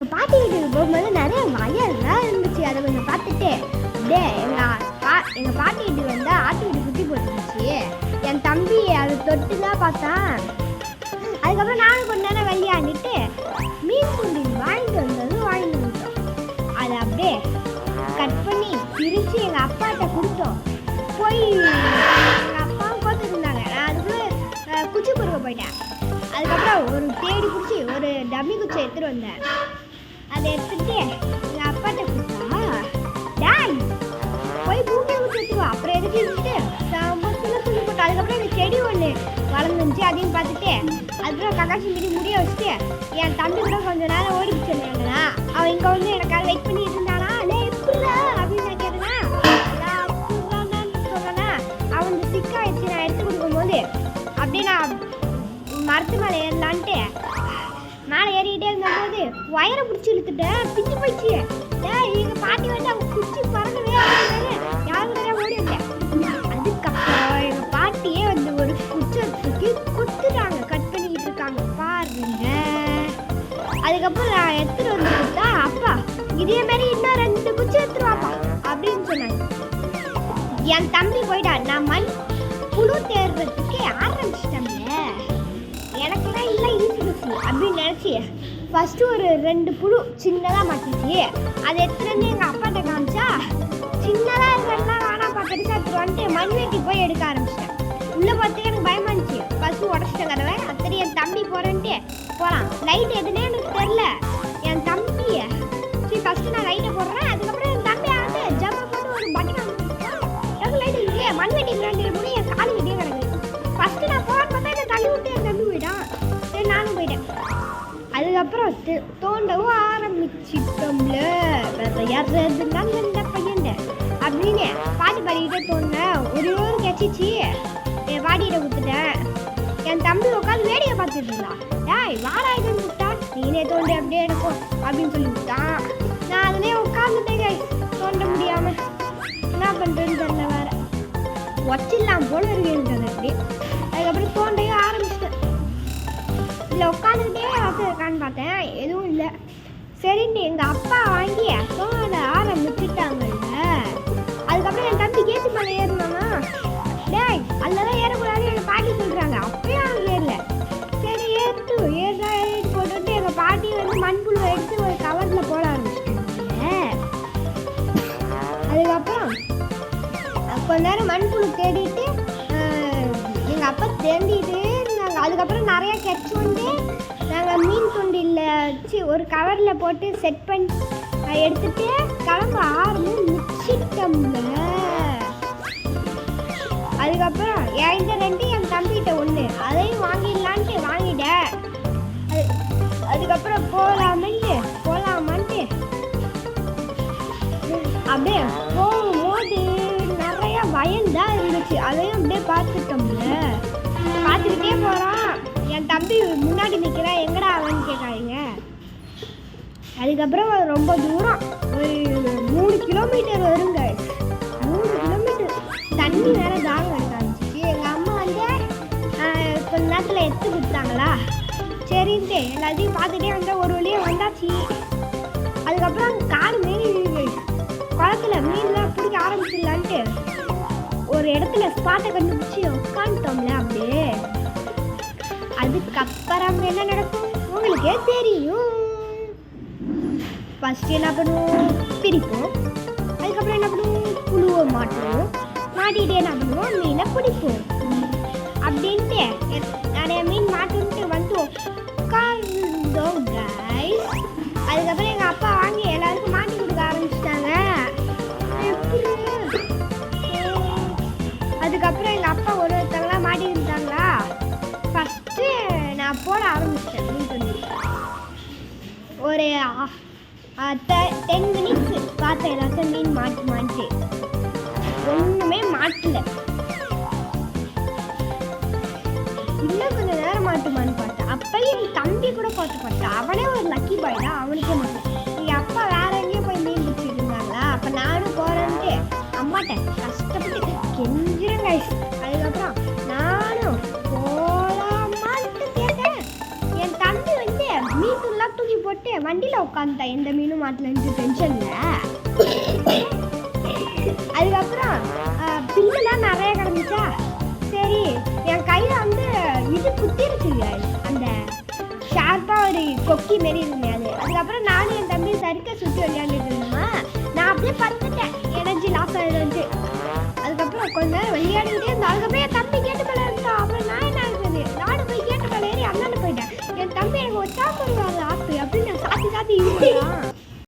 பாட்டி வீட்டுக்கு போகும்போது நிறைய வயல்லாம் இருந்துச்சு. அதை கொஞ்சம் பார்த்துட்டு அப்படியே எங்கள் பா எங்கள் பாட்டி வீட்டுக்கு வந்தால் ஆட்டு வீட்டு குட்டி போட்டுருந்துச்சு. என் தம்பி அதை தொட்டு தான் பார்த்தான். அதுக்கப்புறம் நானும் கொஞ்ச நேரம் விளையாண்டுட்டு மீன் குண்டி வாங்கிட்டு வந்தது வாங்கிட்டு வந்துட்டோம். அதை அப்படியே கட் பண்ணி பிரித்து எங்கள் அப்பாட்ட கொடுத்தோம். போய் எங்கள் அப்பாவும் கோத்துட்டு இருந்தாங்க நான் அதுக்குள்ளே குச்சி பொறுக்க போயிட்டேன். அதுக்கப்புறம் ஒரு தேடி பிடிச்சி ஒரு டம்மி குச்சி எடுத்துகிட்டு வந்தேன். அதை எடுத்துட்டு எங்கள் அப்பாட்ட கொடுத்தா? டேய் போய் பூமியை விட்டு அப்புறம் எதுக்கு இருந்துட்டு சம்பளத்தில் துணி போட்டு அதுக்கப்புறம் இந்த செடி ஒன்று வளர்ந்துருந்துச்சு அதையும் பார்த்துட்டு அதுக்கப்புறம் கக்காசி மீறி முடிய வச்சுட்டு என் தம்பி கூட கொஞ்ச நேரம் ஓடிச்சு சொன்னாங்களா அவன் இங்கே வந்து எனக்காக வெயிட் பண்ணிட்டு இருந்தானா? டே எப்படிடா? அப்படின்னு நான் கேட்டேன்னா நான் அப்படிதான்டான்னு அவன் இந்த வச்சு நான் எடுத்து கொடுக்கும்போது அப்படியே நான் மரத்து மேலே ஏறலான்ட்டு மேலே ஏறிக்கிட்டே இருந்தபோது ஒயரை பிடிச்சி இழுத்துட்டேன் பிஞ்சு போயிடுச்சு. டேய் எங்கள் பாட்டி வந்து அவங்க குச்சி பறக்கவே யாரும் நிறைய ஓடி வந்தேன் அதுக்கப்புறம் எங்க பாட்டியே வந்து ஒரு குச்சை தூக்கி குத்துட்டாங்க. கட் பண்ணிக்கிட்டு இருக்காங்க. பாருங்க. அதுக்கப்புறம் நான் எடுத்துகிட்டு வந்து கொடுத்தா அப்பா இதே மாதிரி இன்னும் ரெண்டு குச்சி எடுத்துட்டு அப்படின்னு சொன்னாங்க. என் தம்பி போயிட்டா. நான் மண் அப்படின்னு ஃபஸ்ட்டு ஒரு ரெண்டு புழு சின்னதாக மாட்டிச்சு அதை எடுத்துலேருந்து வந்து எங்கள் அப்பாட்ட காமிச்சா சின்னதாக இருக்கிறதுலாம் வேணாம்ப்பா பெருசாக எடுத்துட்டு வந்துட்டு மண் வெட்டி போய் எடுக்க ஆரம்பிச்சிட்டேன். உள்ளே பார்த்துக்க எனக்கு பயமா இருந்துச்சு. ஃபஸ்ட்டு உடச்சிட்டேன் கதவை அத்தனை என் தம்பி போகிறேன்ட்டு போகலாம் லைட் எதுனே அதுக்கப்புறம் தோண்டவும் ஆரம்பிச்சிட்டோம்ல. வேற யார் இருந்தாங்க இந்த பையன் அப்படின்னு பாட்டு பாடிக்கிட்டே தோண்டினேன் ஒரு ஒரு கெச்சிச்சு என் பாடிகிட்ட கொடுத்துட்டேன் என் தம்பி உட்காந்து வேடிக்கை பார்த்துட்டு இருந்தான். ஏய் வாடா இதுன்னு விட்டான் நீனே தோண்டி அப்படியே எடுக்கும் அப்படின்னு சொல்லி விட்டான் நான் அதுலேயே உட்காந்துட்டேன் தோண்ட முடியாமல் என்ன பண்ணுறேன்னு தெரியல வேற. வச்சிடலாம் போல இருக்கேன் அப்படி அதுக்கப்புறம் தோண்டையும் ஆரம்பிச்சிட்டேன். இதில் உட்காந்துக்கிட்டே சரின்னு எங்கள் அப்பா வாங்கி தோண ஆரம்பிச்சுட்டாங்கல்ல அதுக்கப்புறம் என் தம்பி கேட்டு மேலே ஏறினானா? டேய் அதெல்லாம் ஏறக்கூடாதுன்னு எங்கள் பாட்டி சொல்கிறாங்க அப்பயும் அவங்க ஏறல. சரி ஏற்று ஏறா ஏறிட்டு போட்டுட்டு எங்கள் பாட்டி வந்து மண்புழு எடுத்து ஒரு கவரில் போட ஆரம்பிச்சிட்டாங்க. அதுக்கப்புறம் கொஞ்ச நேரம் மண்புழு தேடிட்டு எங்கள் எங்க அப்பா தேடிட்டு இருந்தாங்க. அதுக்கப்புறம் நிறைய கெட்ச் வந்து மீன் தொண்டியில் வச்சு ஒரு கவரில் போட்டு செட் பண்ணி எடுத்துட்டு கிளம்ப ஆரம்பிச்சிட்டோம்ல அதுக்கப்புறம் என்கிட்ட ரெண்டு என் தம்பிகிட்ட ஒன்று அதையும் வாங்கிடலான்ட்டு வாங்கிட்டேன் அது அதுக்கப்புறம் போகலாமன்ட்டு போகலாமான்ட்டு அப்படியே போகும்போது நிறைய பயந்தான் இருந்துச்சு. அதையும் அப்படியே பார்த்துட்டோம்ல. பார்த்துக்கிட்டே போகிறான் என் தம்பி முன்னாடி நிற்கிறேன் எங்கடா அதுக்கப்புறம் ரொம்ப தூரம். ஒரு மூணு கிலோமீட்டர் வருங்க. மூணு கிலோமீட்டர் தண்ணி வேற தாங்க இருந்துச்சு எங்கள் அம்மா வந்து கொஞ்ச நேரத்தில் எடுத்து கொடுத்தாங்களா? சரின்ட்டு எல்லாத்தையும் பார்த்துட்டே வந்தால் ஒரு வழியாக வந்தாச்சு. அதுக்கப்புறம் காடு மாரி குளத்துல மீன்லாம் பிடிக்க ஆரம்பிச்சிடலான்ட்டு ஒரு இடத்துல ஸ்பாட்டை கண்டுபிடிச்சி உட்காந்துட்டோம்ல அப்படியே. அதுக்கப்புறம் என்ன நடக்கும்? உங்களுக்கே தெரியும். ஃபஸ்ட்டு என்ன பண்ணுவோம் பிரிப்போம். அதுக்கப்புறம் என்ன பண்ணுவோம் புழுவை மாட்டுவோம் மாட்டிட்டு என்ன பண்ணுவோம்? மீனை பிடிப்போம். அப்படின்ட்டு நிறைய மீன் மாட்டுன்ட்டு வந்துட்டோம். உட்காந்துருந்தோம் கைஸ் அதுக்கப்புறம் எங்கள் அப்பா வாங்கி எல்லாருக்கும் மாட்டி கொடுக்க ஆரம்பிச்சிட்டாங்க. அதுக்கப்புறம் எங்கள் அப்பா ஒரு ஒருத்தவங்களாம் மாட்டி இருந்தாங்களா? ஃபஸ்ட்டு நான் போட ஆரம்பிச்சிட்டேன் மீன் ஒரு டென் மினிட்ஸ் பார்த்தேன் எல்லாத்தையும் மீன் மாட்டுமான்ட்டு ஒன்றுமே மாட்டல. இன்னும் கொஞ்சம் நேரம் மாட்டுமான்னு பார்த்தேன். அப்பயும் என் தம்பி கூட பார்த்து பார்த்தேன் அவனே ஒரு லக்கி பாய் தான். அவனுக்கே மாட்டேன் எங்கள் அப்பா வேற எங்கேயும் போய் மீன் பிடிச்சிட்டு இருந்தாங்களா? அப்போ நானும் போகிறேன்ட்டு அம்மாட்ட கஷ்டப்பட்டு கெஞ்சிரும் கைஸ் அதுக்கப்புறம் நானும் போட்டு வண்டியில் உட்காந்துட்டேன் எந்த மீனும் மாட்டலன்ட்டு டென்ஷனில் அதுக்கப்புறம் அஹ், பில்லுலாம் நிறைய கிடந்துச்சா? சரி என் கையில் வந்து இது குத்திருச்சுங்க அந்த ஷார்ப்பாக ஒரு கொக்கி மாரி இருந்தேன் அது. அதுக்கப்புறம் நானும் என் தம்பி சறுக்க சுற்றி விளையாண்டுட்டு இருந்தோமா? நான் அப்படியே படுத்துட்டேன் எனர்ஜி லாஸ் ஆகிடுச்சு அதுக்கப்புறம் கொஞ்ச நேரம் விளையாடிக்கிட்டே இருந்தோம். அதுக்கப்புறம் என் தம்பி 啥风刮拉阿 sir 啊对面大吉乐